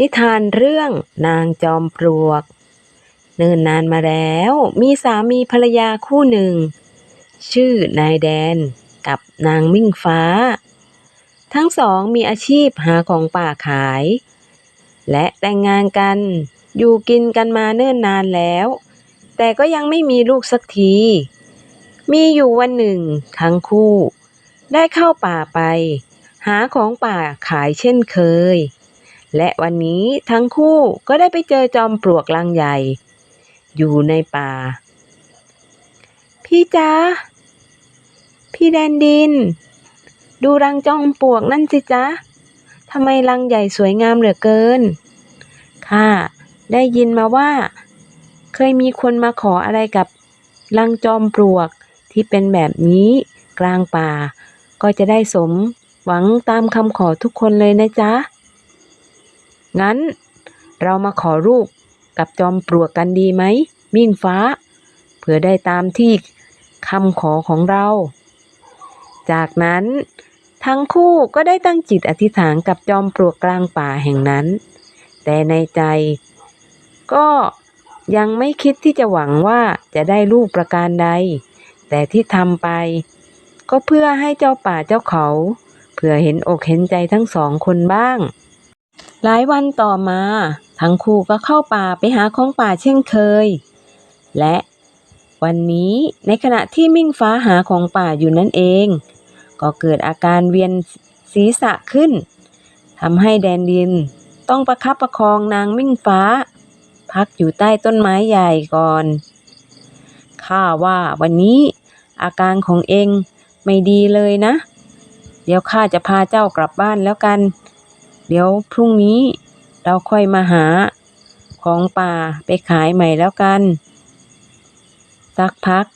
นิทานเรื่องนางจอมปลวก เนิ่นนานมาแล้ว มีสามีภรรยาคู่หนึ่ง ชื่อนายแดนกับนางมิ่งฟ้า ทั้งสองมีอาชีพหาของป่าขาย และแต่งงานกันอยู่กินกันมาเนิ่นนานแล้ว แต่ก็ยังไม่มีลูกสักที มีอยู่วันหนึ่งทั้งคู่ ได้เข้าป่าไป หาของป่าขายเช่นเคย และวันนี้ทั้งคู่ก็ได้ไปเจอจอมปลวกลังใหญ่ อยู่ในป่า พี่จ๊ะพี่แดนดิน ดูรังจอมปลวกนั่นสิจ๊ะทำไมรังใหญ่สวยงามเหลือเกินข้าได้ยินมาว่า เคยมีคนมาขออะไรกับรังจอมปลวกที่เป็นแบบนี้กลางป่า ก็จะได้สมหวังตามคำขอทุกคนเลยนะจ๊ะ งั้น เรามาขอรูปกับจอมปลวกกันดีไหม มิ่งฟ้าเพื่อได้ตามที่คำขอของเรา จากนั้น ทั้งคู่ก็ได้ตั้งจิตอธิษฐานกับจอมปลวกกลางป่าแห่งนั้น แต่ในใจ ก็ยังไม่คิดที่จะหวังว่าจะได้รูปประการใด แต่ที่ทำไป ก็เพื่อให้เจ้าป่าเจ้าเขาเพื่อเห็นอกเห็นใจทั้งสองคนบ้าง หลายวันต่อมา ทั้งคู่ก็เข้าป่าไปหาของป่าเช่นเคย และวันนี้ในขณะที่มิ่งฟ้าหาของป่าอยู่นั่นเอง ก็เกิดอาการเวียนศีรษะขึ้นทำให้แดนดินต้องประคับประคองนางมิ่งฟ้า พักอยู่ใต้ต้นไม้ใหญ่ก่อนข้าว่าวันนี้อาการของเองไม่ดีเลยนะ เดี๋ยวข้าจะพาเจ้ากลับบ้านแล้วกัน เดี๋ยวพรุ่งนี้เราค่อยมาหาของป่าไปขายใหม่แล้วกัน สักพัก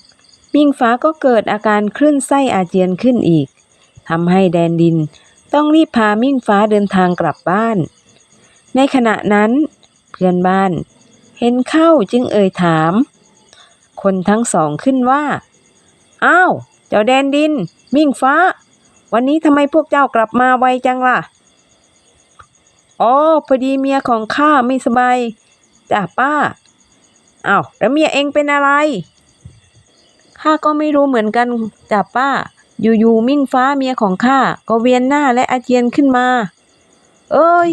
มิ่งฟ้าก็เกิดอาการคลื่นไส้อาเจียนขึ้นอีกทำให้แดนดินต้องรีบพามิ่งฟ้าเดินทางกลับบ้าน ในขณะนั้น เพื่อนบ้าน เห็นเข้าจึงเอ่ยถาม คนทั้งสองขึ้นว่า อ้าว เจ้าแดนดิน มิ่งฟ้า วันนี้ทำไมพวกเจ้ากลับมาไวจังล่ะ อ๋อพอดีเมียของข้าไม่สบายจ้ะป้าอ้าวแล้วเมียเองเป็นอะไรข้าก็ไม่รู้เหมือนกันจ้ะป้า อยู่ๆมิ่งฟ้าเมียของข้าก็เวียนหน้าและอาเจียนขึ้นมา เอ้ย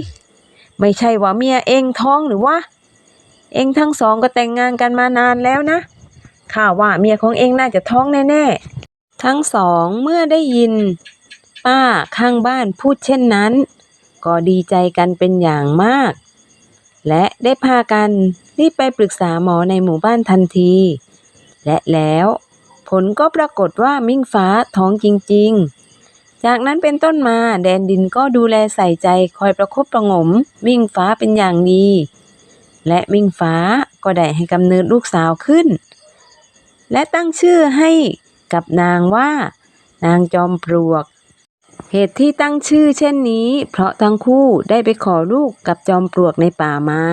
ไม่ใช่ว่าเมียเองท้องหรือวะเองทั้งสองก็แต่งงานกันมานานแล้วนะข้าว่าเมียของเองน่าจะท้องแน่ๆทั้งสองเมื่อได้ยิน ป้าข้างบ้านพูดเช่นนั้น ก็ดีใจกันเป็นอย่างมาก และได้พากันรีบไปปรึกษาหมอในหมู่บ้านทันที และแล้วผลก็ปรากฏว่ามิ่งฟ้าท้องจริง ๆ จากนั้นเป็นต้นมาแดนดินก็ดูแลใส่ใจคอยประคบประงม มิ่งฟ้าเป็นอย่างดี และมิ่งฟ้าก็ได้ให้กำเนิดลูกสาวขึ้น และตั้งชื่อให้กับนางว่า นางจอมปลวก เหตุที่ตั้งชื่อเช่นนี้ เพราะทั้งคู่ได้ไปขอลูกกับจอมปลวกในป่ามา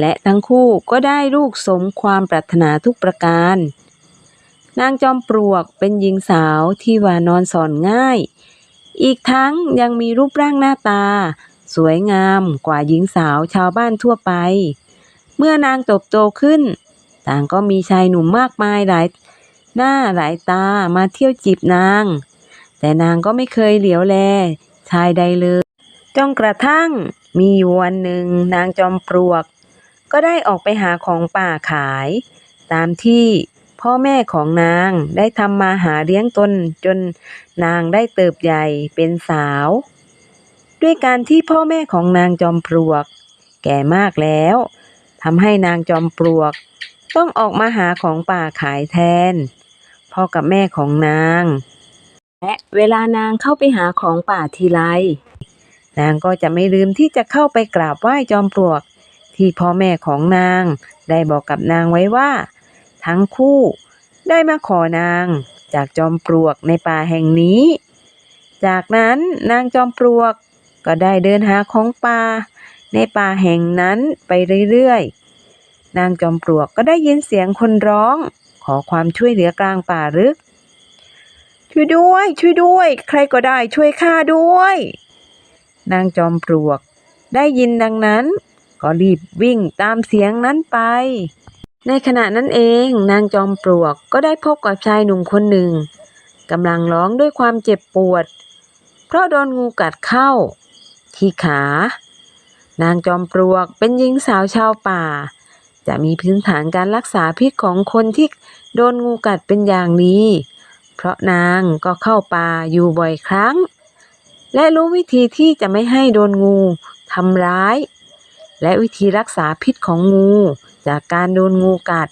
และทั้งคู่ก็ได้ลูกสมความปรารถนาทุกประการ นางจอมปลวกเป็นหญิงสาวที่วานอนสอนง่าย อีกทั้งยังมีรูปร่างหน้าตา สวยงามกว่าหญิงสาวชาวบ้านทั่วไป เมื่อนางโตบโตขึ้น ต่างก็มีชายหนุ่มมากมายหลายหน้าหลายตามาเที่ยวจีบนาง แต่นางก็ไม่เคยเหลียวแล ชายใดเลย จนกระทั่งมีอยู่วันหนึ่งนางจอมปลวก ก็ได้ออกไปหาของป่าขาย ตามที่พ่อแม่ของนางได้ทำมาหาเลี้ยงตนจนนางได้เติบใหญ่เป็นสาว ด้วยการที่พ่อแม่ของนางจอมปลวก แก่มากแล้วทำให้นางจอมปลวก ต้องออกมาหาของป่าขายแทน พ่อกับแม่ของนาง และเวลานางเข้าไปหาของป่าทีไร นางก็จะไม่ลืมที่จะเข้าไปกราบไหว้จอมปลวก ที่พ่อแม่ของนาง ได้บอกกับนางไว้ว่า ทั้งคู่ได้มาขอนางจากจอมปลวกในป่าแห่งนี้ จากนั้นนางจอมปลวกก็ได้เดินหาของป่าในป่าแห่งนั้นไปเรื่อยๆ นางจอมปลวกก็ได้ยินเสียงคนร้อง ขอความช่วยเหลือกลางป่าลึก ช่วยด้วย ช่วยด้วย ใครก็ได้ช่วยข้าด้วย นางจอมปลวก ได้ยินดังนั้น ก็รีบวิ่งตามเสียงนั้นไป ในขณะนั้นเองนางจอมปลวกก็ได้พบกับชายหนุ่มคนหนึ่งกำลังร้องด้วยความเจ็บปวด เพราะโดนงูกัดเข้า ที่ขา นางจอมปลวกเป็นหญิงสาวชาวป่า จะมีพื้นฐานการรักษาพิษของคนที่โดนงูกัดเป็นอย่างดี เพราะนางก็เข้าป่าอยู่บ่อยครั้ง และรู้วิธีที่จะไม่ให้โดนงูทำร้าย และวิธีรักษาพิษของงูจากการโดนงูกัด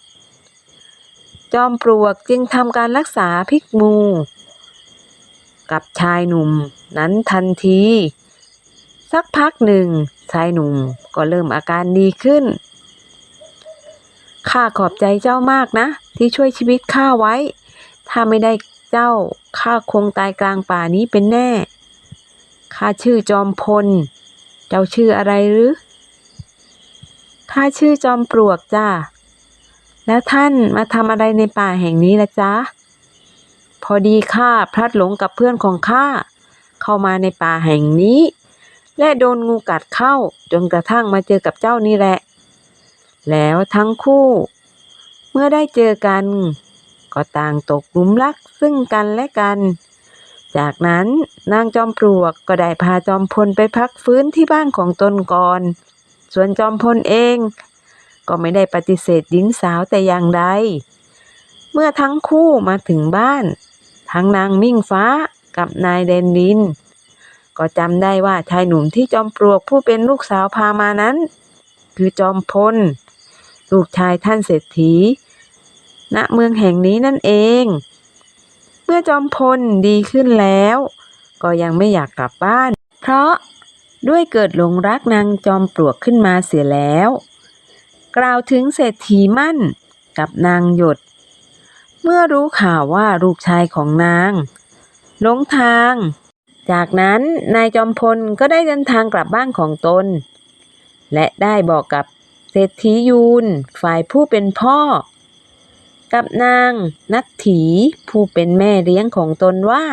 จอมปลวกจึงทำการรักษาพิษงู กับชายหนุ่มนั้นทันที สักพักหนึ่งชายหนุ่มก็เริ่มอาการดีขึ้นข้าขอบใจเจ้ามากนะ ที่ช่วยชีวิตข้าไว้ ถ้าไม่ได้ เจ้า ข้าคงตายกลางป่านี้เป็นแน่ ข้าชื่อจอมพล เจ้าชื่ออะไรหรือ ข้าชื่อจอมปลวกจ้า แล้วท่านมาทำอะไรในป่าแห่งนี้ละจ๊ะ พอดีข้าพลัดหลงกับเพื่อนของข้า เข้ามาในป่าแห่งนี้ และโดนงูกัดเข้าจนกระทั่งมาเจอกับเจ้านี่แหละ แล้วทั้งคู่ เมื่อได้เจอกัน ก็ต่างตกหลุมรักซึ่งกันและกัน จากนั้นนางจอมปลวกก็ได้พาจอมพลไปพักฟื้นที่บ้านของตนก่อน ส่วนจอมพลเอง ก็ไม่ได้ปฏิเสธหญิงสาวแต่อย่างใด เมื่อทั้งคู่มาถึงบ้าน ทั้งนางมิ่งฟ้ากับนายแดนดิน ก็จำได้ว่าชายหนุ่มที่จอมปลวกผู้เป็นลูกสาวพามานั้น คือจอมพล ลูกชายท่านเศรษฐี ณเมืองแห่งนี้นั่นเอง เมื่อจอมพลดีขึ้นแล้ว ก็ยังไม่อยากกลับบ้าน เพราะด้วยเกิดหลงรักนางจอมปลวกขึ้นมาเสียแล้ว กล่าวถึงเศรษฐีมั่นกับนางหยด เมื่อรู้ข่าวว่าลูกชายของนางหลงทาง จากนั้นนายจอมพลก็ได้เดินทางกลับบ้านของตน และได้บอกกับเศรษฐียูนฝ่ายผู้เป็นพ่อ กับนางนัตถีผู้เป็นแม่เลี้ยงของตนว่า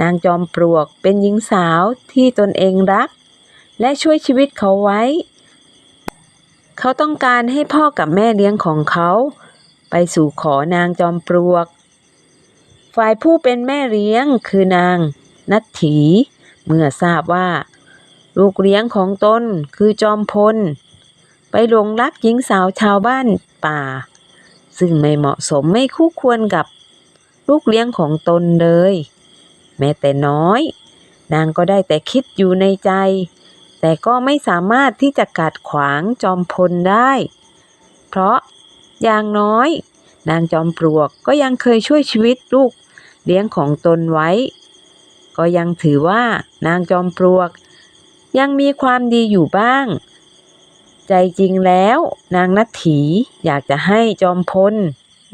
นางจอมปลวกเป็นหญิงสาวที่ตนเองรัก และช่วยชีวิตเขาไว้ เขาต้องการให้พ่อกับแม่เลี้ยงของเขา ไปสู่ขอนางจอมปลวก ฝ่ายผู้เป็นแม่เลี้ยงคือนางนัตถี เมื่อทราบว่า ลูกเลี้ยงของตนคือจอมพล ไปหลงรักหญิงสาวชาวบ้านป่า ซึ่งไม่เหมาะสมไม่คู่ควรกับลูกเลี้ยงของตนเลย แม้แต่น้อย นางก็ได้แต่คิดอยู่ในใจ แต่ก็ไม่สามารถที่จะกัดขวางจอมพลได้ เพราะอย่างน้อย นางจอมปลวกก็ยังเคยช่วยชีวิตลูกเลี้ยงของตนไว้ ก็ยังถือว่านางจอมปลวก ยังมีความดีอยู่บ้าง ใจจริงแล้ว นางนัทถีอยากจะให้จอมพล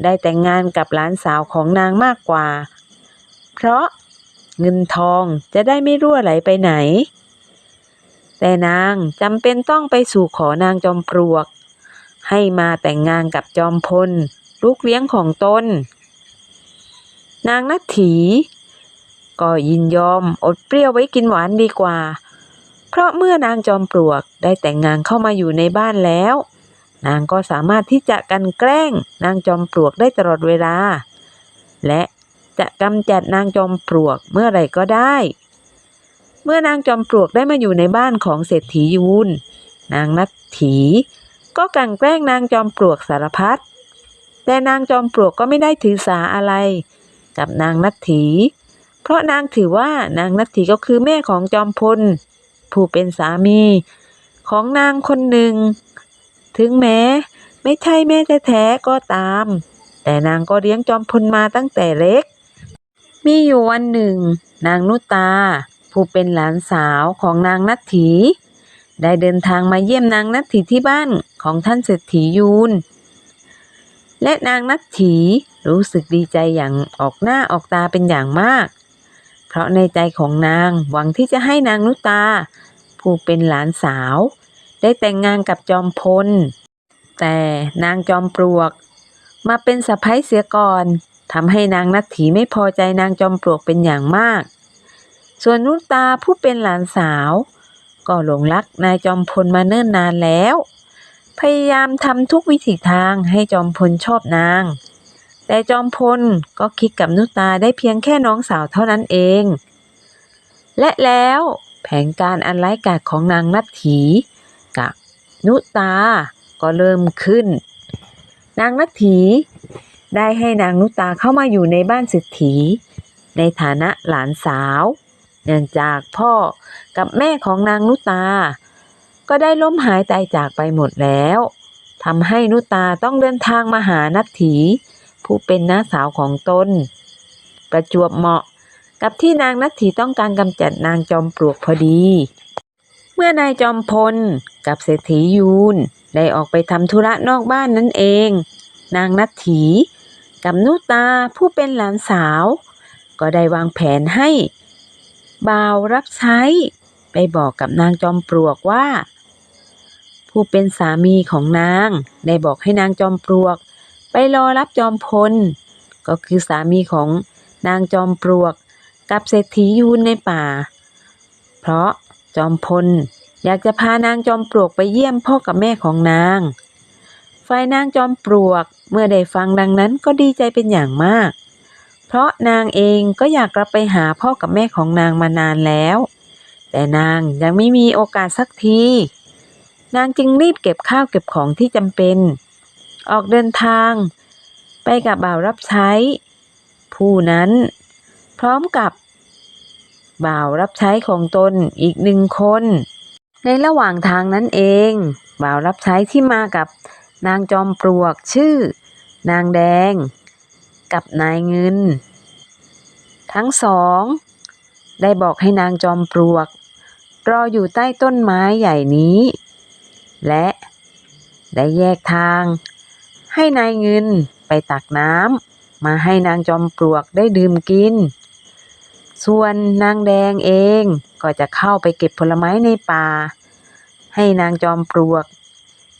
ได้แต่งงานกับหลานสาวของนางมากกว่า เพราะเงินทองจะได้ไม่รั่วไหลไปไหน แต่นางจำเป็นต้องไปสู่ขอนางจอมปลวก ให้มาแต่งงานกับจอมพล ลูกเลี้ยงของตน นางนัทถี ก็ยินยอมอดเปรี้ยวไว้กินหวานดีกว่า เพราะเมื่อนางจอมปลวกได้แต่งงานเข้ามาอยู่ในบ้านแล้ว นางก็สามารถที่จะกันแกล้งนางจอมปลวกได้ตลอดเวลา และจะกำจัดนางจอมปลวกเมื่อไรก็ได้ เมื่อนางจอมปลวกได้มาอยู่ในบ้านของเศรษฐียูนนางนัทถี ก็กันแกล้งนางจอมปลวกสารพัดแต่นางจอมปลวกก็ไม่ได้ถือสาอะไร กับนางนัทถี เพราะนางถือว่านางนัทถีก็คือแม่ของจอมพล ผู้เป็นสามี ของนางคนหนึ่ง ถึงแม้ไม่ใช่แม่แท้ๆก็ตาม แต่นางก็เลี้ยงจอมพลมาตั้งแต่เล็ก มีอยู่วันหนึ่ง นางนุตา ผู้เป็นหลานสาวของนางนัทถี ได้เดินทางมาเยี่ยมนางนัทถีที่บ้านของท่านเศรษฐียูนและนางนัทถีรู้สึกดีใจอย่างออกหน้าออกตาเป็นอย่างมาก เพราะในใจของนางหวังที่จะให้นางนุตา ผู้เป็นหลานสาว ได้แต่งงานกับจอมพล แต่นางจอมปลวก มาเป็นสะพ้ยเสียก่อนทำให้นางนัทถีไม่พอใจนางจอมปลวกเป็นอย่างมาก ส่วนนุตาผู้เป็นหลานสาว ก็หลงรักนายจอมพลมาเนิ่นนานแล้ว พยายามทำทุกวิถีทางให้จอมพลชอบนาง แต่จอมพลก็คิดกับนุตาได้เพียงแค่น้องสาวเท่านั้นเอง และแล้ว แผนการอันร้กาจของนางนัทถีกับนุตาก็เริ่มขึ้น นางนัทถีได้ให้นางนุตาเข้ามาอยู่ในบ้านเศรษฐี ในฐานะหลานสาว เนื่องจากพ่อกับแม่ของนางนุตา ก็ได้ล้มหายตายจากไปหมดแล้วทำให้นุตาต้องเดินทางมาหานัทถี ผู้เป็นน้าสาวของตน ประจวบเหมาะ กับที่นางนัทถีต้องการกำจัดนางจอมปลวกพอดี เมื่อนายจอมพลกับเศรษฐียูนได้ออกไปทำธุระนอกบ้านนั่นเอง นางนัทถี กับนุตาผู้เป็นหลานสาว ก็ได้วางแผนให้บ่าวรับใช้ ไปบอกกับนางจอมปลวกว่า ผู้เป็นสามีของนาง ได้บอกให้นางจอมปลวก ไปรอรับจอมพล ก็คือสามีของนางจอมปลวก กับเศรษฐียูนในป่า เพราะจอมพลอยากจะพานางจอมปลวกไปเยี่ยมพ่อกับแม่ของนาง ฝ่ายนางจอมปลวกเมื่อได้ฟังดังนั้นก็ดีใจเป็นอย่างมาก เพราะนางเองก็อยากกลับไปหาพ่อกับแม่ของนางมานานแล้ว แต่นางยังไม่มีโอกาสสักที นางจึงรีบเก็บข้าวเก็บของที่จำเป็น ออกเดินทาง ไปกับบ่าวรับใช้ ผู้นั้นพร้อมกับ บ่าวรับใช้ของตนอีกหนึ่งคน ในระหว่างทางนั้นเอง บ่าวรับใช้ที่มากับนางจอมปลวกชื่อ นางแดง กับนายเงิน ทั้งสอง ได้บอกให้นางจอมปลวก รออยู่ใต้ต้นไม้ใหญ่นี้ และได้แยกทาง ให้นายเงินไปตักน้ำมาให้นางจอมปลวกได้ดื่มกิน ส่วนนางแดงเองก็จะเข้าไปเก็บผลไม้ในป่า ให้นางจอมปลวก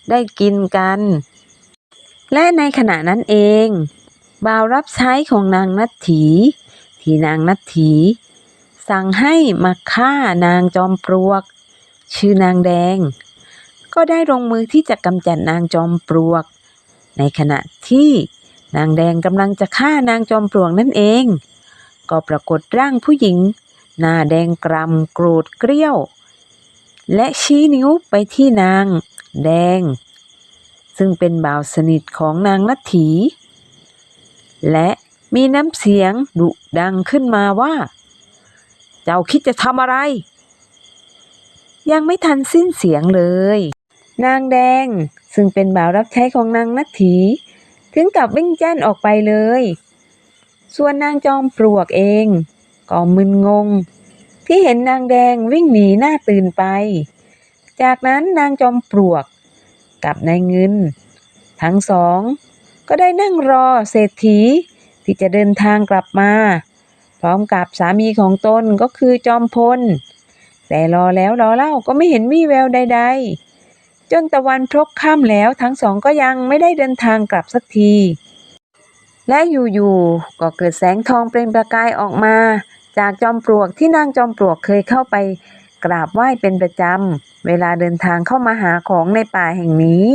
ได้กินกัน และในขณะนั้นเอง บ่าวรับใช้ของนางนัทถี ที่นางนัทถี สั่งให้มาฆ่านางจอมปลวก ชื่อนางแดง ก็ได้ลงมือที่จะกำจัดนางจอมปลวก ในขณะที่นางแดงกำลังจะฆ่านางจอมปลวกนั่นเอง ก็ปรากฏร่างผู้หญิง หน้าแดงกรำโกรธเกรี้ยว และชี้นิ้วไปที่นาง แดง ซึ่งเป็นบ่าวสนิทของนางนัทถี และมีน้ำเสียงดุดังขึ้นมาว่า เจ้าคิดจะทำอะไร ยังไม่ทันสิ้นเสียงเลย นางแดงซึ่งเป็นบ่าวรับใช้ของนางนัทถี ถึงกับวิ่งแจ้นออกไปเลย ส่วนนางจอมปลวกเอง ก็มึนงง ที่เห็นนางแดงวิ่งหนีหน้าตื่นไป จากนั้นนางจอมปลวกกับนายเงิน ทั้งสอง ก็ได้นั่งรอเศรษฐีที่จะเดินทางกลับมา พร้อมกับสามีของตนก็คือจอมพล แต่รอแล้วรอเล่าก็ไม่เห็นวี่แววใด ๆ จนตะวันพลบค่ำแล้วทั้งสองก็ยังไม่ได้เดินทางกลับสักที และอยู่ๆก็เกิดแสงทองเปล่งประกายออกมา จากจอมปลวกที่นางจอมปลวกเคยเข้าไป กราบไหว้เป็นประจำ เวลาเดินทางเข้ามาหาของในป่าแห่งนี้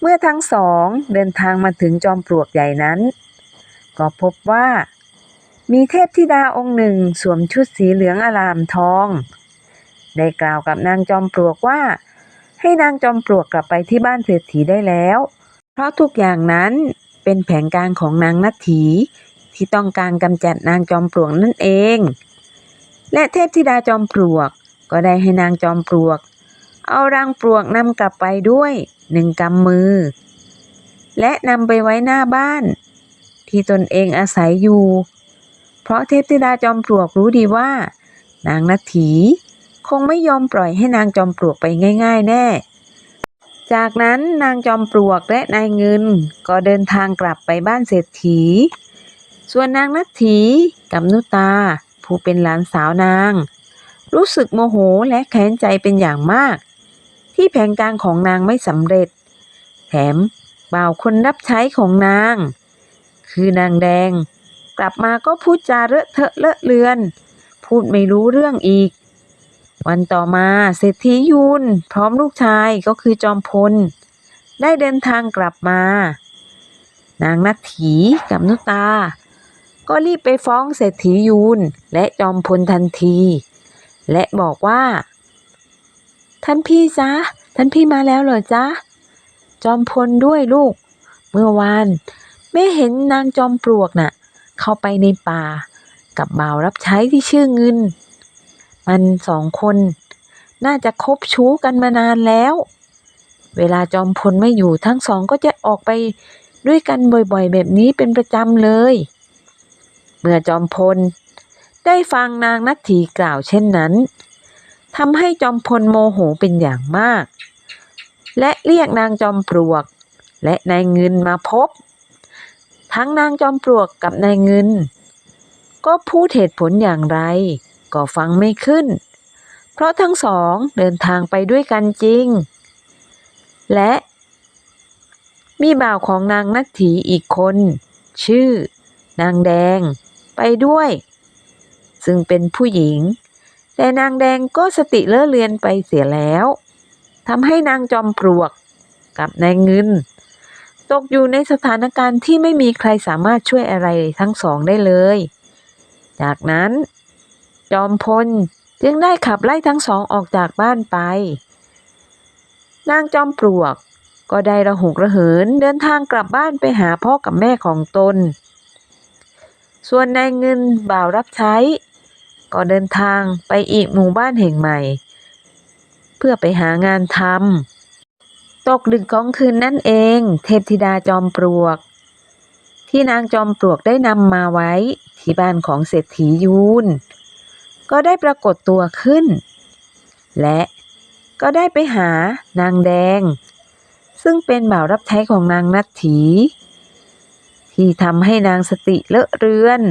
เมื่อทั้งสองเดินทางมาถึงจอมปลวกใหญ่นั้น ก็พบว่า มีเทพธิดาองค์หนึ่งสวมชุดสีเหลืองอลามทอง ได้กล่าวกับนางจอมปลวกว่า ให้นางจอมปลวกกลับไปที่บ้านเศรษฐีได้แล้ว เพราะทุกอย่างนั้น เป็นแผนการของนางนัทถีที่ต้องการกำจัดนางจอมปลวกนั่นเอง และเทพธิดาจอมปลวกก็ได้ให้นางจอมปลวก เอารังปลวกนำกลับไปด้วยหนึ่งกำมือ และนำไปไว้หน้าบ้าน ที่ตนเองอาศัยอยู่ เพราะเทพธิดาจอมปลวกรู้ดีว่า นางนัทถีคงไม่ยอมปล่อยให้นางจอมปลวกไปง่าย ๆ แน่ จากนั้นนางจอมปลวกและนายเงินก็เดินทางกลับไปบ้านเศรษฐี ส่วนนางนัทถีกับนุตา ผู้เป็นหลานสาวนาง รู้สึกโมโหและแค้นใจเป็นอย่างมาก ที่แผนการของนางไม่สำเร็จ แถมบ่าวคนรับใช้ของนาง คือนางแดง กลับมาก็พูดจาเลอะเทอะเลอะเลือน พูดไม่รู้เรื่องอีก วันต่อมาเศรษฐียูนพร้อมลูกชายก็คือจอมพล ได้เดินทางกลับมา นางนัทถีกับนุตา ก็รีบไปฟ้องเศรษฐียูนและจอมพลทันที และบอกว่า ท่านพี่จ๊ะท่านพี่มาแล้วเหรอจ๊ะจอมพลด้วยลูก เมื่อวานแม่เห็นนางจอมปลวกน่ะ เข้าไปในป่ากับบ่าวรับใช้ที่ชื่อเงิน มันสองคน น่าจะคบชู้กันมานานแล้ว เวลาจอมพลไม่อยู่ทั้งสองก็จะออกไปด้วยกันบ่อยๆ แบบนี้เป็นประจำเลย เมื่อจอมพล ได้ฟังนางนัทถีกล่าวเช่นนั้นทำให้จอมพลโมโหเป็นอย่างมาก และเรียกนางจอมปลวก และนายเงินมาพบ ทั้งนางจอมปลวกกับนายเงิน ก็พูดเหตุผลอย่างไร ก็ฟังไม่ขึ้น เพราะทั้งสองเดินทางไปด้วยกันจริง และ มีบ่าวของนางนัทถีอีกคน ชื่อ นางแดง ไปด้วย ซึ่งเป็นผู้หญิง แต่นางแดงก็สติเลอะเลือนไปเสียแล้วทำให้นางจอมปลวกกับนายเงิน ตกอยู่ในสถานการณ์ที่ไม่มีใครสามารถช่วยอะไรทั้งสองได้เลย จากนั้น จอมพลจึงได้ขับไล่ทั้งสองออกจากบ้านไป นางจอมปลวกก็ได้ระหกระเหินเดินทางกลับบ้านไปหาพ่อกับแม่ของตน ส่วนนายเงินบ่าวรับใช้ ก็เดินทางไปอีกหมู่บ้านแห่งใหม่ เพื่อไปหางานทำตกดึกของคืนนั่นเอง เทพธิดาจอมปลวก ที่นางจอมปลวกได้นำมาไว้ที่บ้านของเศรษฐียูน ก็ได้ปรากฏตัวขึ้น และก็ได้ไปหานางแดง ซึ่งเป็นบ่าวรับใช้ของนางนัทถี ที่ทำให้นางสติเลอะเรือน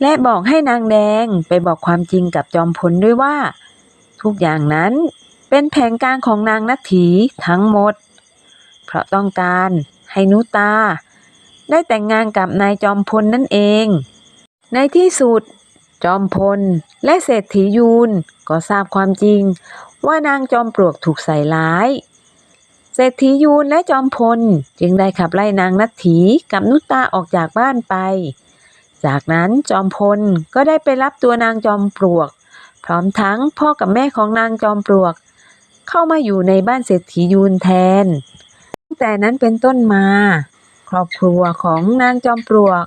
และบอกให้นางแดงไปบอกความจริงกับจอมพลด้วยว่า ทุกอย่างนั้นเป็นแผนการของนางนัทถีทั้งหมด เพราะต้องการให้นุตา ได้แต่งงานกับนายจอมพลนั่นเอง ในที่สุด จอมพล และเศรษฐียูนก็ทราบความจริง ว่านางจอมปลวกถูกใส่ร้าย เศรษฐียูนและจอมพลจึงได้ขับไล่นางนัทถีกับนุตตาออกจากบ้านไป จากนั้นจอมพลก็ได้ไปรับตัวนางจอมปลวก พร้อมทั้งพ่อกับแม่ของนางจอมปลวก เข้ามาอยู่ในบ้านเศรษฐียูนแทนตั้งแต่นั้นเป็นต้นมา ครอบครัวของนางจอมปลวก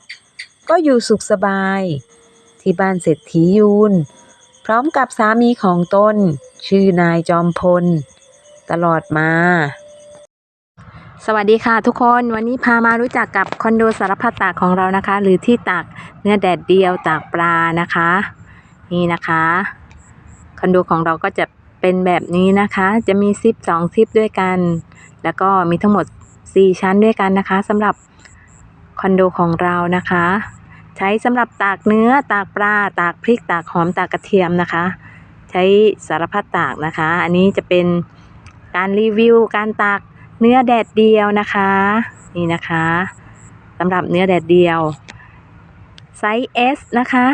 ก็อยู่สุขสบาย ที่บ้านเศรษฐียูน พร้อมกับสามีของตน ชื่อนายจอมพล ตลอดมา สวัสดีค่ะทุกคนวันนี้พามารู้จักกับคอนโดสารพัดตากของเรานะคะ หรือที่ตากเนื้อแดดเดียวตากปลานะคะ นี่นะคะคอนโดของเราก็จะเป็นแบบนี้นะคะ จะมีซิปสองซิปด้วยกัน แล้วก็มีทั้งหมด 4 ชั้นด้วยกันนะคะสำหรับคอนโดของเรานะคะ ใช้สำหรับตากเนื้อตากปลาตากพริกตากหอมตากกระเทียมนะคะ ใช้สารพัดตากนะคะ อันนี้จะเป็นการรีวิวการตากเนื้อแดดเดียวนะคะ นี่นะคะสำหรับเนื้อแดดเดียวไซส์ S นะคะ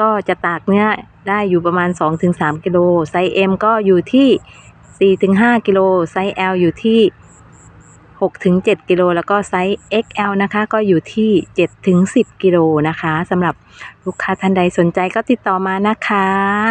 ก็จะตากเนื้อได้อยู่ประมาณ 2-3กิโลไซส์ M ก็อยู่ที่ 4-5กิโลไซส์ L อยู่ที่ 6-7 กิโลแล้วก็ไซส์ XL นะคะก็อยู่ที่ 7-10 กิโลนะคะสำหรับลูกค้าท่านใดสนใจก็ติดต่อมานะคะ